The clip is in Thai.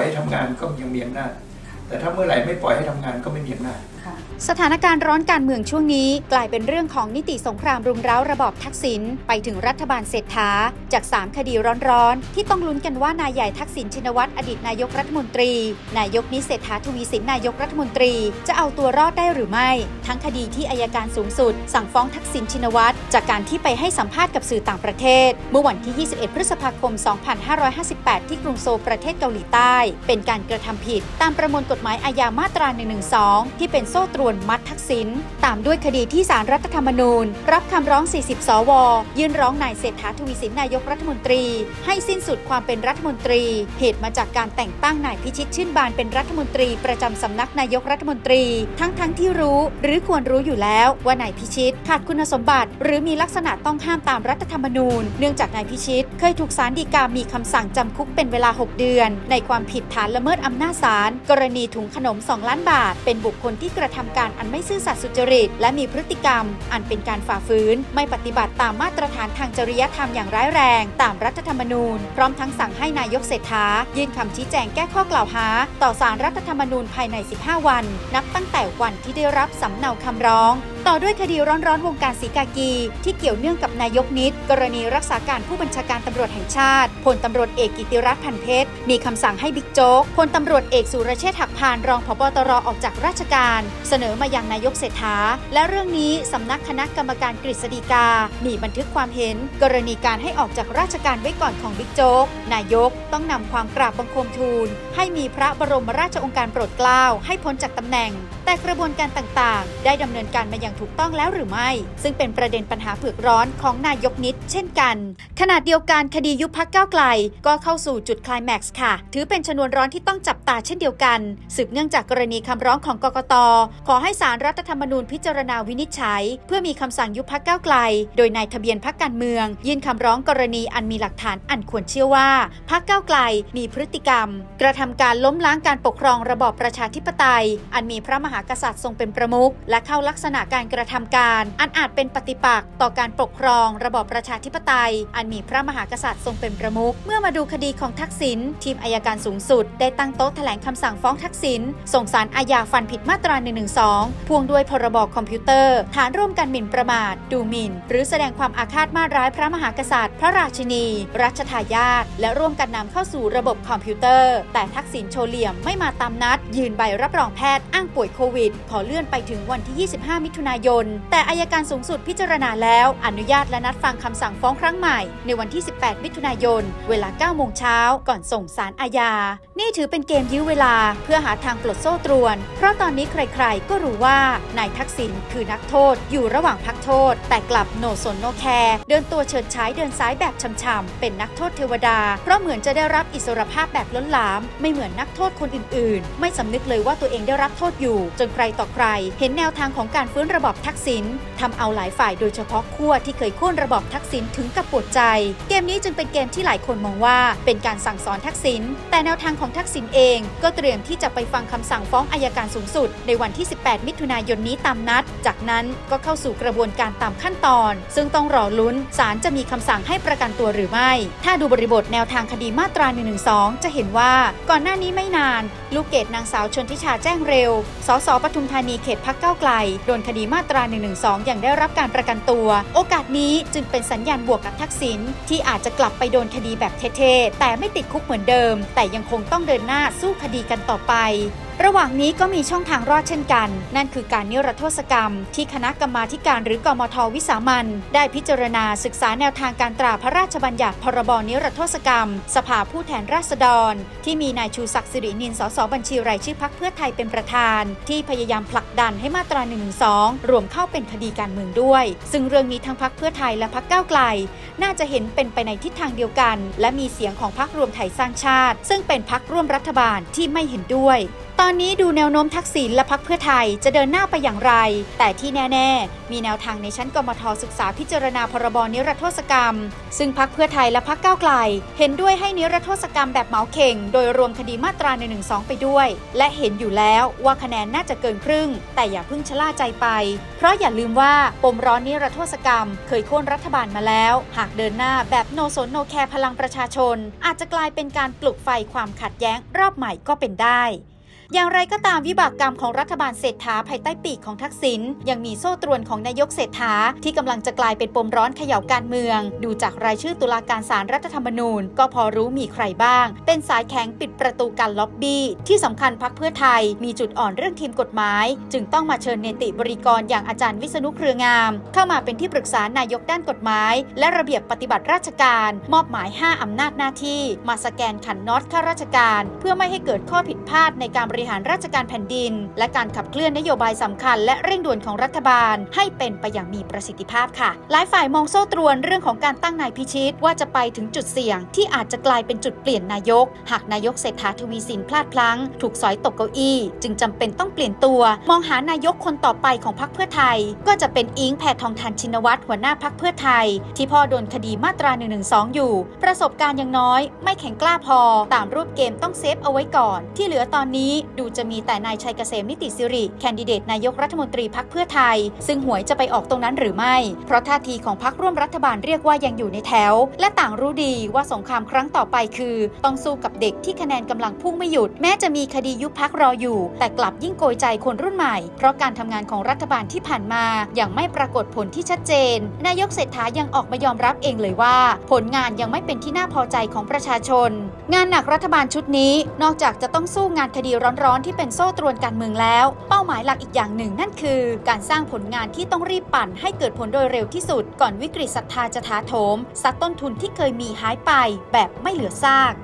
อยให้ทำงานก็ยังมีอำนาจ แต่ถ้าเมื่อไหร่ไม่ปล่อยให้ทำงานก็ไม่มีอำนาจสถานการณ์ร้อนการเมืองช่วงนี้ กลายเป็นเรื่องของนิติสงครามรุมเร้าระบอบทักษิณไปถึงรัฐบาลเศรษฐา จาก 3 คดีร้อนๆ ที่ต้องลุ้นกันว่านายใหญ่ทักษิณชินวัตรอดีตนายกรัฐมนตรี นายกนิเศรษฐาทวีสินนายกรัฐมนตรี จะเอาตัวรอดได้หรือไม่ ทั้งคดีที่อายการสูงสุด สั่งฟ้องทักษิณชินวัตรจากการที่ไปให้สัมภาษณ์กับสื่อต่างประเทศ เมื่อวันที่ 21 พฤษภาคม 2558 ที่กรุงโซลประเทศเกาหลีใต้ เป็นการกระทำผิดตามประมวลกฎหมายอาญามาตรา 112 ที่เป็นโซ่ตรวนมัดทักษิณตามด้วยคดีที่สารรัฐธรรมนูญ รับคำร้อง 40 สว ยื่นร้องนายเศรษฐาทวีสินนายกรัฐมนตรี ให้สิ้นสุดความเป็นรัฐมนตรี เหตุมาจากการแต่งตั้งนายพิชิตชื่นบานเป็นรัฐมนตรีประจำสำนักนายกรัฐมนตรี ทั้งทั้งๆที่รู้ หรือควรรู้อยู่แล้วว่านายพิชิตขาดคุณสมบัติ หรือมีลักษณะต้องห้ามตามรัฐธรรมนูญ เนื่องจากนายพิชิต เคยถูกศาลฎีกามีคำสั่งจำคุกเป็นเวลา 6 เดือน ในความผิดฐานละเมิดอำนาจศาลกรณีถุงขนม 2 ล้านบาท เป็นบุคคลที่กระทำการอันไม่ซื่อสัตย์สุจริต และมีพฤติกรรม อันเป็นการฝ่าฝืน ไม่ปฏิบัติตามมาตรฐานทางจริยธรรมอย่างร้ายแรง ตามรัฐธรรมนูญ พร้อมทั้งสั่งให้นายกเศรษฐา ยื่นคำชี้แจงแก้ข้อกล่าวหา ต่อสารรัฐธรรมนูญภายใน 15 วัน นับตั้งแต่วันที่ได้รับสำเนาคำร้องต่อด้วยคดีร้อนๆ วงการสีกากี ที่เกี่ยวเนื่องกับนายกนิด กรณีรักษาการผู้บัญชาการตำรวจแห่งชาติพลตำรวจเอกกิติรัตน์พันเพชร มีคำสั่งให้บิ๊กโจ๊กพลตำรวจเอกสุรเชษฐ์หักพานรองผบตรออกจากราชการ เสนอมายังนายกเศรษฐา และเรื่องนี้สำนักคณะกรรมการกฤษฎีกา มีบันทึกความเห็น กรณีการให้ออกจากราชการไว้ก่อนของบิ๊กโจ๊กนายกต้องนำความกราบบังคมทูล ให้มีพระบรมราชองค์การโปรดเกล้าให้พ้นจากตำแหน่ง แต่กระบวนการต่างๆ ได้ดำเนินการมาอย่างถูกต้องแล้วหรือไม่ ซึ่งเป็นประเด็นปัญหาเผือกร้อนของนายกนิดเช่นกัน ขณะเดียวกันคดียุบพักก้าวไกล ก็เข้าสู่จุดคลายแม็กซ์ค่ะ ถือเป็นชนวนร้อนที่ต้องจับตาเช่นเดียวกัน สืบเนื่องจากกรณีคำร้องของกกต ขอให้สารรัฐธรรมนูญพิจารณาวินิจฉัย เพื่อมีคำสั่งยุบพักก้าวไกล โดยนายทะเบียนพักการเมือง ยื่นคำร้องกรณีอันมีหลักฐานอันควรเชื่อว่าพักก้าวไกลมีพฤติกรรม กระทำการล้มล้างการปกครองระบอบประชาธิปไตย อันมีพระมหากษัตริย์ทรงเป็นประมุขและเข้าลักษณะการการกระทำการ อันอาจเป็นปฏิปักษ์ต่อการปกครอง ระบอบประชาธิปไตย อันมีพระมหากษัตริย์ทรงเป็นประมุข เมื่อมาดูคดีของทักษิณทีมอายการสูงสุด ได้ตั้งโต๊ะแถลงคำสั่งฟ้องทักษิณส่งสารอาญาฟันผิดมาตรา 112 พ่วงด้วยพรบคอมพิวเตอร์ ฐานร่วมกันหมิ่นประมาท ดูหมิ่น หรือแสดงความอาฆาตมาร้ายพระมหากษัตริย์ พระราชินี รัชทายาทและร่วมกันนำเข้าสู่ระบบคอมพิวเตอร์ แต่ทักษิณโชเหลี่ยมไม่มาตามนัด ยืนใบรับรองแพทย์อ้างป่วยโควิด ขอเลื่อนไปถึงวันที่ 25 มิถุนานายน แต่อายการสูงสุดพิจารณาแล้ว อนุญาตและนัดฟังคำสั่งฟ้องครั้งใหม่ ในวันที่ 18 มิถุนายน เวลา 9 โมงเช้า ก่อนส่งสารอาญา นี่ถือเป็นเกมยื้อเวลา เพื่อหาทางปลดโซ่ตรวน เพราะตอนนี้ใครๆ ก็รู้ว่านายทักษิณคือนักโทษ อยู่ระหว่างพักโทษ แต่กลับโนสนโนแคร์เดินตัวเฉิดฉายเดินซ้ายแบบช่ำๆเป็นนักโทษเทวดา เพราะเหมือนจะได้รับอิสรภาพแบบล้นหลาม ไม่เหมือนนักโทษคนอื่น ๆ ไม่สำนึกเลยว่าตัวเองได้รับโทษอยู่ จนใครต่อใคร เห็นแนวทางของการฟื้นระบอบทักษิณทำเอาหลายฝ่ายโดยเฉพาะขั้วที่เคยโค่นระบอบทักษิณถึงกับปวดใจ เกมนี้จึงเป็นเกมที่หลายคนมองว่าเป็นการสั่งสอนทักษิณแต่แนวทางของทักษิณเอง ก็เตรียมที่จะไปฟังคำสั่งฟ้องอายการสูงสุด ในวันที่ 18 มิถุนายนนี้ตามนัด จากนั้นก็เข้าสู่กระบวนการตามขั้นตอน ซึ่งต้องรอลุ้นศาลจะมีคำสั่งให้ประกันตัวหรือไม่ ถ้าดูบริบทแนวทางคดีมาตรา 112 จะเห็นว่าก่อนหน้านี้ไม่นาน ลูกเกดนางสาวชนทิชาแจ้งเร็ว สสปทุมธานีเขตพักเก้าไกลโดนคดีมาตรา 112 อย่างได้รับการประกันตัว โอกาสนี้จึงเป็นสัญญาณบวกกับทักษิณที่อาจจะกลับไปโดนคดีแบบเท่ๆแต่ไม่ติดคุกเหมือนเดิม แต่ยังคงต้องเดินหน้าสู้คดีกันต่อไป ระหว่างนี้ก็มีช่องทางรอดเช่นกัน นั่นคือการนิรโทษกรรม ที่คณะกรรมาการหรือกมทวิสามันได้พิจารณาศึกษาแนวทางการตราพระราชบัญญัติพรบนิรโทษกรรม สภาผู้แทนราษฎร ที่มีนายชูศักดิ์สิรินินสสบัญชีรายชื่อพักเพื่อไทยเป็นประธาน ที่พยายามผลักดันให้มาตรา1นึรวมเข้าเป็นคดีการเมืองด้วย ซึ่งเรื่องนี้ทั้งพักเพื่อไทยและพักก้าวไกล น่าจะเห็นเป็นไปในทิศทางเดียวกัน และมีเสียงของพักรวมไทยสร้างชาติ ซึ่งเป็นพักร่วมรัฐบาลที่ไม่เห็นด้วย ตอนนี้ดูแนวโน้มทักษิณและพักเพื่อไทยจะเดินหน้าไปอย่างไร แต่ที่แน่ ๆ มีแนวทางในชั้นกมทศึกษาพิจารณาพรบนิรโทษกรรม ซึ่งพักเพื่อไทยและพักก้าวไกล เห็นด้วยให้นิรโทษกรรมแบบเหมาเข่ง โดยรวมคดีมาตรา1นึไปด้วย และเห็นอยู่แล้วว่าคะแนนน่าจะเกินครึ่ง แต่อย่าเพิ่งชะล่าใจไป เพราะอย่าลืมว่าปมร้อนนิรโทษกรรม เคยโค่นรัฐบาลมาแล้ว หากเดินหน้าแบบโนสนโนแคร์พลังประชาชน อาจจะกลายเป็นการปลุกไฟความขัดแย้งรอบใหม่ก็เป็นได้ อย่างไรก็ตามวิบากกรรมของรัฐบาลเศรษฐาภายใต้ปีกของทักษิณยังมีโซ่ตรวนของนายกเศรษฐาที่กำลังจะกลายเป็นปมร้อนเขย่าการเมือง ดูจากรายชื่อตุลาการศาลรัฐธรรมนูญ ก็พอรู้มีใครบ้าง เป็นสายแข็งปิดประตูการล็อบบี้ที่สำคัญพักเพื่อไทยมีจุดอ่อนเรื่องทีมกฎหมาย จึงต้องมาเชิญเนติบริกรอย่างอาจารย์วิษณุเครืองาม เข้ามาเป็นที่ปรึกษานายกด้านกฎหมาย และระเบียบปฏิบัติราชการ มอบหมาย 5 อำนาจหน้าที่ มาสแกนขันน็อตข้าราชการ เพื่อไม่ให้เกิดข้อผิดพลาดในการบริริหารราชการแผ่นดิน และการขับเคลื่อนนโยบายสำคัญ และเร่งด่วนของรัฐบาล ให้เป็นไปอย่างมีประสิทธิภาพค่ะ หลายฝ่ายมองโซ่ตรวนเรื่องของการตั้งนายพิชิตว่าจะไปถึงจุดเสี่ยง ที่อาจจะกลายเป็นจุดเปลี่ยนนายก หากนายกเศรษฐาทวีสินพลาดพลั้ง ถูกสอยตกเก้าอี้ จึงจำเป็นต้องเปลี่ยนตัว มองหานายกคนต่อไปของพรรคเพื่อไทย ก็จะเป็นอิงแพทองทานชินวัตรหัวหน้าพรรคเพื่อไทย ที่พ่อโดนคดีมาตรา1นึอยู่ ประสบการณ์ยังน้อย ไม่แข็งกล้าพอ ตามรูปเกมต้องเซฟเอาไว้ก่อน ที่เหลือตอนนี้ดูจะมีแต่นายชัยเกษมนิติสิริแคนดิเดตนายกรัฐมนตรีพักเพื่อไทย ซึ่งหวยจะไปออกตรงนั้นหรือไม่ เพราะท่าทีของพักร่วมรัฐบาลเรียกว่ายังอยู่ในแถว และต่างรู้ดีว่าสงครามครั้งต่อไปคือ ต้องสู้กับเด็กที่คะแนนกำลังพุ่งไม่หยุด แม้จะมีคดียุบพักรออยู่ แต่กลับยิ่งโกยใจคนรุ่นใหม่ เพราะการทำงานของรัฐบาลที่ผ่านมาอยังไม่ปรากฏผลที่ชัดเจน นายกเศรษฐายังออกมายอมรับเองเลยว่า ผลงานยังไม่เป็นที่น่าพอใจของประชาชน งานหนักรัฐบาลชุดนี้นอกจากจะต้องสู้งานคดีร้อนร้อนที่เป็นโซ่ตรวนการเมืองแล้ว เป้าหมายหลักอีกอย่างหนึ่งนั่นคือ การสร้างผลงานที่ต้องรีบปั่นให้เกิดผลโดยเร็วที่สุด ก่อนวิกฤตศรัทธาจะถาโถมซัดต้นทุนที่เคยมีหายไปแบบไม่เหลือซาก